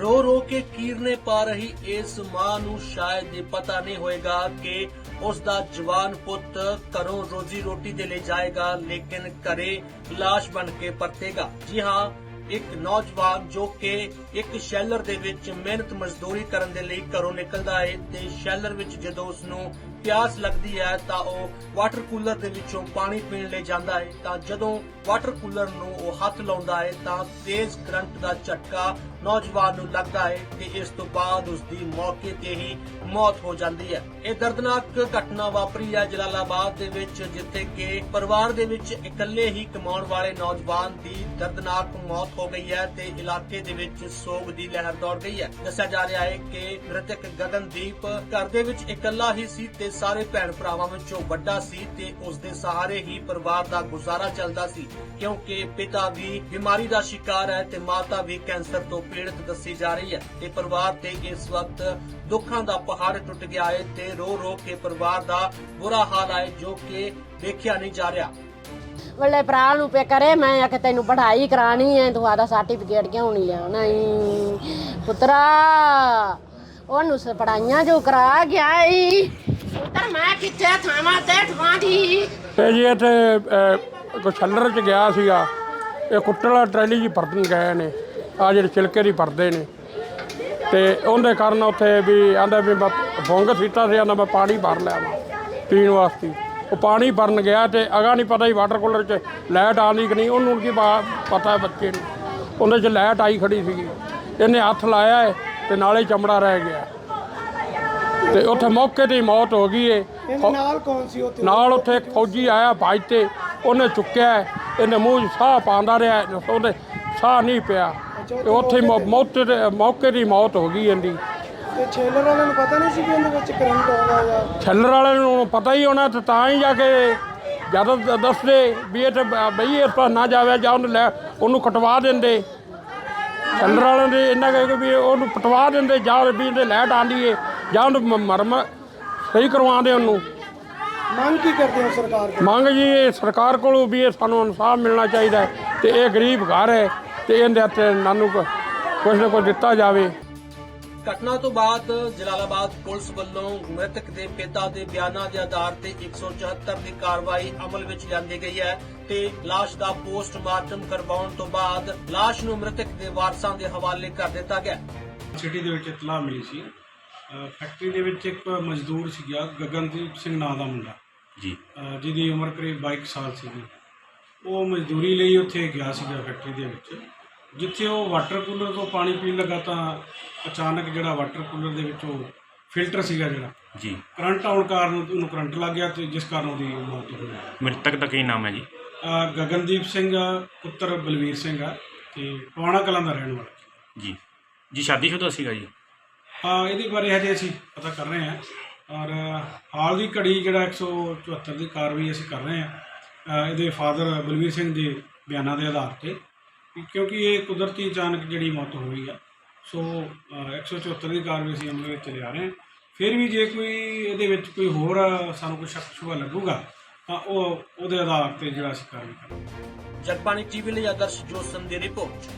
ਰੋ ਰੋ ਕੇ ਕੀਰਨੇ ਪਾ ਰਹੀ ਇਸ ਮਾਂ ਨੂੰ ਸ਼ਾਇਦ ਇਹ ਪਤਾ ਨਹੀਂ ਹੋਏਗਾ ਕਿ ਉਸ ਦਾ ਜਵਾਨ ਪੁੱਤ ਘਰੋਂ ਰੋਜ਼ੀ ਰੋਟੀ ਦੇ ਲਈ ਜਾਏਗਾ, ਲੇਕਿਨ ਘਰੇ ਲਾਸ਼ ਬਣ ਕੇ ਪਰਤੇਗਾ। ਜੀ ਹਾਂ, ਇੱਕ ਨੌਜਵਾਨ ਜੋ ਕਿ ਇੱਕ ਸ਼ੈਲਰ ਦੇ ਵਿੱਚ ਮਿਹਨਤ ਮਜ਼ਦੂਰੀ ਕਰਨ ਦੇ ਲਈ ਘਰੋਂ ਨਿਕਲਦਾ ਹੈ ਤੇ ਸ਼ੈਲਰ ਵਿੱਚ ਜਦੋਂ ਉਸ ਨੂੰ ਪਿਆਸ ਲੱਗਦੀ ਹੈ ਤਾਂ ਉਹ ਵਾਟਰ ਕੂਲਰ ਦੇ ਵਿੱਚੋਂ ਪਾਣੀ ਪੀਣ ਲਈ ਜਾਂਦਾ ਹੈ ਤਾਂ ਜਦੋਂ ਵਾਟਰ ਕੂਲਰ ਨੂੰ ਉਹ ਹੱਥ ਲਾਉਂਦਾ ਹੈ ਤਾਂ ਤੇਜ਼ ਕਰੰਟ ਦਾ ਝਟਕਾ ਨੌਜਵਾਨ ਨੂੰ ਲੱਗਦਾ ਹੈ ਤੇ ਇਸ ਤੋਂ ਬਾਅਦ ਉਸ ਦੀ ਮੌਕੇ ਤੇ ਹੀ ਮੌਤ ਹੋ ਜਾਂਦੀ ਹੈ। ਇਹ ਦਰਦਨਾਕ ਘਟਨਾ ਵਾਪਰੀ ਹੈ ਜਲਾਲਾਬਾਦ ਦੇ ਵਿੱਚ, ਜਿੱਥੇ ਕਿ ਪਰਿਵਾਰ ਦੇ ਵਿੱਚ ਇਕੱਲੇ ਹੀ ਕਮਾਉਣ ਵਾਲੇ ਨੌਜਵਾਨ ਦੀ ਦਰਦਨਾਕ ਮੌਤ ਹੋ ਗਈ ਹੈ ਤੇ ਇਲਾਕੇ ਦੇ ਵਿੱਚ ਸੋਗ ਦੀ ਲਹਿਰ ਦੌੜ ਗਈ ਹੈ। ਦੱਸਿਆ ਜਾ ਰਿਹਾ ਹੈ ਕਿ ਮ੍ਰਿਤਕ ਗਗਨਦੀਪ ਘਰ ਦੇ ਵਿੱਚ ਇਕੱਲਾ ਹੀ ਸੀ ਤੇ ਸਾਰੇ ਭੈਣ ਭਰਾਵਾਂ ਵਿੱਚੋਂ ਵੱਡਾ ਸੀ ਤੇ ਉਸ ਦੇ ਸਹਾਰੇ ਹੀ ਪਰਿਵਾਰ ਦਾ ਗੁਜ਼ਾਰਾ ਚੱਲਦਾ ਸੀ, ਕਿਉਂਕਿ ਪਿਤਾ ਵੀ ਬਿਮਾਰੀ ਦਾ ਸ਼ਿਕਾਰ ਹੈ ਤੇ ਮਾਤਾ ਵੀ ਕੈਂਸਰ ਤੋਂ ਪੀੜਤ ਦੱਸੀ ਜਾ ਰਹੀ ਹੈ ਤੇ ਪਰਿਵਾਰ ਤੇ ਇਸ ਵਕਤ ਦੁੱਖਾਂ ਦਾ ਪਹਾੜ ਟੁੱਟ ਗਿਆ ਹੈ ਤੇ ਰੋ ਰੋ ਕੇ ਪਰਿਵਾਰ ਦਾ ਬੁਰਾ ਹਾਲ ਹੈ ਜੋ ਕਿ ਦੇਖਿਆ ਨਹੀਂ ਜਾ ਰਿਹਾ। ਵੱਲੇ ਭਰਾ ਨੂੰ ਪੇ ਕਰੇ ਮੈਂ ਆਖੇ ਤੈਨੂੰ ਪੜ੍ਹਾਈ ਕਰਾਣੀ ਹੈ ਤੂੰ ਆਦਾ ਸਰਟੀਫਿਕੇਟ ਕਿਉਂ ਨਹੀਂ ਲਿਆਉਣਾ ਈ ਪੁੱਤਰਾ ਉਹਨੂੰ ਸ ਪੜਾਈਆਂ ਜੋ ਕਰਾ ਗਿਆ ਈ ਪੁੱਤਰ ਮੈਂ ਕਿੱਥੇ ਥਾਵਾਂ ਤੇ ਠਵਾਂਦੀ ਤੇ ਜੀ ਇੱਥੇ ਅਹ, ਕੋਈ ਛੱਲਰ ਚ ਗਿਆ ਸੀਗਾ। ਇਹ ਕੁੱਟਲਾ ਟਰੈਲੀ ਜੀ ਪਰਤਨ ਗਏ ਨੇ। ਆ ਜਿਹੜੇ ਛਿਲਕੇ ਦੀ ਪਰਦੇ ਨੇ। ਤੇ ਉਹਦੇ ਕਾਰਨ ਉੱਥੇ ਵੀ ਆਂਦਾ ਵੀ ਮੈਂ ਫੰਗਸ ਸੀਤਾ ਸੀ ਆਂਦਾ ਮੈਂ ਪਾਣੀ ਭਰ ਲਿਆ ਵਾ ਪੀਣ ਵਾਸਤੇ। ਉਹ ਪਾਣੀ ਭਰਨ ਗਿਆ ਤੇ ਅਗਾ ਨਹੀਂ ਪਤਾ ਹੀ ਵਾਟਰ ਕੂਲਰ 'ਚ ਲਾਈਟ ਆਉਂਦੀ ਕਿ ਨਹੀਂ ਉਹਨੂੰ ਕੀ ਪਤਾ ਬੱਚੇ ਨੂੰ। ਉਹਦੇ 'ਚ ਲਾਈਟ ਆਈ ਖੜੀ ਸੀਗੀ। ਇਹਨੇ ਹੱਥ ਲਾਇਆ ਹੈ ਤੇ ਨਾਲੇ ਚਮੜਾ ਰਹਿ ਗਿਆ। ਤੇ ਉੱਥੇ ਮੌਕੇ ਤੇ ਹੀ ਮੌਤ ਹੋ ਗਈ ਏ। ਨਾਲ ਕੌਣ ਸੀ ਉੱਥੇ? ਨਾਲ ਉੱਥੇ ਇੱਕ ਫੌਜੀ ਆਇਆ ਬਾਈਕ ਤੇ ਉਹਨੇ ਚੁੱਕਿਆ ਇਹਨੇ ਮੂੰਹ 'ਚ ਸਾਹ ਪਾਉਂਦਾ ਰਿਹਾ ਉਹਦੇ ਸਾਹ ਨਹੀਂ ਪਿਆ। ਤੇ ਉੱਥੇ ਹੀ ਮੌ- ਮੌਕੇ ਤੇ ਮੌਕੇ ਦੀ ਮੌਤ ਹੋ ਗਈ ਇਹਦੀ। ਤੇ ਛੇਲਰ ਵਾਲਿਆਂ ਨੂੰ ਪਤਾ ਨਹੀਂ ਸੀ ਕਿ ਇਹਦੇ ਵਿੱਚ ਕਰੰਟ ਆਉਂਦਾ ਜਾਂ ਛੱਲਰ ਵਾਲੇ ਨੂੰ ਪਤਾ ਹੀ ਹੋਣਾ ਤੇ ਤਾਂ ਹੀ ਜਾ ਕੇ ਜਦੋਂ ਦ- ਦੱਸਦੇ ਵੀ ਇਹ ਤੇ ਬ- ਬਈ ਇਸ ਪਾਸ ਨਾ ਜਾਵੇ ਜਾਂ ਉਹਨੂੰ ਲੈ ਉਹਨੂੰ ਕਟਵਾ ਦਿੰਦੇ। ਛੱਲਰ ਵਾਲਿਆਂ ਦੇ ਇੰਨਾ ਕਹਿ ਕੇ ਵੀ ਉਹਨੂੰ ਪਟਵਾ ਦਿੰਦੇ ਜਾਂ ਵੀ ਇਹਦੇ ਲਾਈਟ ਆਂਦੀ ਏ ਜਾਂ ਉਹਨੂੰ ਮ- ਮਰਮ ਸਹੀ ਕਰਵਾਉਂਦੇ ਉਹਨੂੰ। ਮੰਗ ਕੀ ਕਰਦੇ ਹੋ ਸਰਕਾਰ ਮੰਗ ਜੀ ਇਹ ਸਰਕਾਰ ਕੋਲੋਂ ਵੀ ਇਹ ਸਾਨੂੰ ਇਨਸਾਫ ਮਿਲਣਾ ਚਾਹੀਦਾ ਹੈ ਤੇ ਇਹ ਗਰੀਬ ਘਰ ਹੈ। ਤੇ ਇਹਦੇ ਹੱਥੇ ਨਾਨੂੰ ਕੁ- ਕੁਛ ਨਾ ਕੁਛ ਦਿੱਤਾ ਜਾਵੇ। ਘਟਨਾ ਤੋਂ ਬਾਅਦ ਜਲਾਲਾਬਾਦ ਪੁਲਿਸ ਵੱਲੋਂ ਮ੍ਰਿਤਕ ਦੇ ਪਿਤਾ ਦੇ ਬਿਆਨਾਂ ਦੇ ਆਧਾਰ ਤੇ 174 ਦੀ ਕਾਰਵਾਈ ਅਮਲ ਵਿੱਚ ਲਿਆਂਦੀ ਗਈ ਹੈ ਤੇ ਲਾਸ਼ ਦਾ ਪੋਸਟਮਾਰਟਮ ਕਰਵਾਉਣ ਤੋਂ ਬਾਅਦ ਲਾਸ਼ ਨੂੰ ਮ੍ਰਿਤਕ ਦੇ ਵਾਰਸਾਂ ਦੇ ਹਵਾਲੇ ਕਰ ਦਿੱਤਾ ਗਿਆ। ਸਿਟੀ ਦੇ ਵਿੱਚ ਇਤਲਾਹ ਮਿਲੀ ਸੀ। ਫੈਕਟਰੀ ਦੇ ਵਿੱਚ ਇੱਕ ਮਜ਼ਦੂਰ ਸੀਗਾ ਗਗਨਦੀਪ ਸਿੰਘ ਨਾਂ ਦਾ ਮੁੰਡਾ। ਜੀ। ਜਿਹਦੀ ਉਮਰ ਕਰੀਬ 22 ਸਾਲ ਸੀਗੀ। ਉਹ ਮਜ਼ਦੂਰੀ ਲਈ ਉੱਥੇ ਗਿਆ ਸੀਗਾ ਫੈਕਟਰੀ ਦੇ ਵਿੱਚ। ਜਿੱਥੇ ਉਹ ਵਾਟਰ ਕੂਲਰ ਤੋਂ ਪਾਣੀ ਪੀਣ ਲੱਗਾ ਤਾਂ ਅਚਾਨਕ ਜਿਹੜਾ ਵਾਟਰ ਕੂਲਰ ਦੇ ਵਿੱਚ ਉਹ ਫਿਲਟਰ ਸੀਗਾ ਜਿਹੜਾ। ਜੀ। ਕਰੰਟ ਆਉਣ ਕਾਰਨ ਉਹਨੂੰ ਕਰੰਟ ਲੱਗ ਗਿਆ ਤੇ ਜਿਸ ਕਾਰਨ ਉਹਦੀ ਮੌਤ ਹੋ ਗਈ। ਮ੍ਰਿਤਕ ਦਾ ਕੀ ਨਾਮ ਹੈ ਜੀ? ਗਗਨਦੀਪ ਸਿੰਘ ਪੁੱਤਰ ਬਲਵੀਰ ਸਿੰਘ ਆ ਤੇ ਪਵਾਣਾ ਕਲਾਂ ਦਾ ਰਹਿਣ ਵਾਲਾ। ਜੀ। ਜੀ ਸ਼ਾਦੀशुदा ਸੀਗਾ ਜੀ? ਹਾਂ ਇਹਦੇ ਬਾਰੇ ਹਜੇ ਅਸੀਂ ਪਤਾ ਕਰ ਰਹੇ ਹਾਂ। ਔਰ ਹਾਲ ਦੀ ਘੜੀ ਜਿਹੜਾ 174 ਦੀ ਕਾਰਵਾਈ ਅਸੀਂ ਕਰ ਰਹੇ ਹਾਂ। ਇਹਦੇ ਫਾਦਰ ਬਲਵੀਰ ਸਿੰਘ ਦੇ ਬਿਆਨਾਂ ਦੇ ਆਧਾਰ ਤੇ ਕਿਉਂਕਿ ਇਹ ਕੁਦਰਤੀ ਅਚਾਨਕ ਜਿਹੜੀ ਮੌਤ ਹੋਈ ਆ ਸੋ ਅ, 174 ਦੀ ਕਾਰਵਾਈ ਅਸੀਂ ਅਮਲ ਵਿੱਚ ਲਿਆ ਰਹੇ ਹਾਂ। ਫਿਰ ਵੀ ਜੇ ਕੋਈ ਇਹਦੇ ਵਿੱਚ ਕੋਈ ਹੋਰ ਸਾਨੂੰ ਕੋਈ ਸ਼ੱਕ ਸ਼ੁਬਾ ਲੱਗੂਗਾ ਤਾਂ ਉਹ ਉਹਦੇ ਆਧਾਰ ਤੇ ਜਿਹੜਾ ਅਸੀਂ ਕਾਰਵਾਈ ਕਰਾਂਗੇ। ਜਗਬਾਣੀ ਟੀਵੀ ਲਈ ਆਦਰਸ਼ ਜੋਸਨ ਦੀ ਰਿਪੋਰਟ।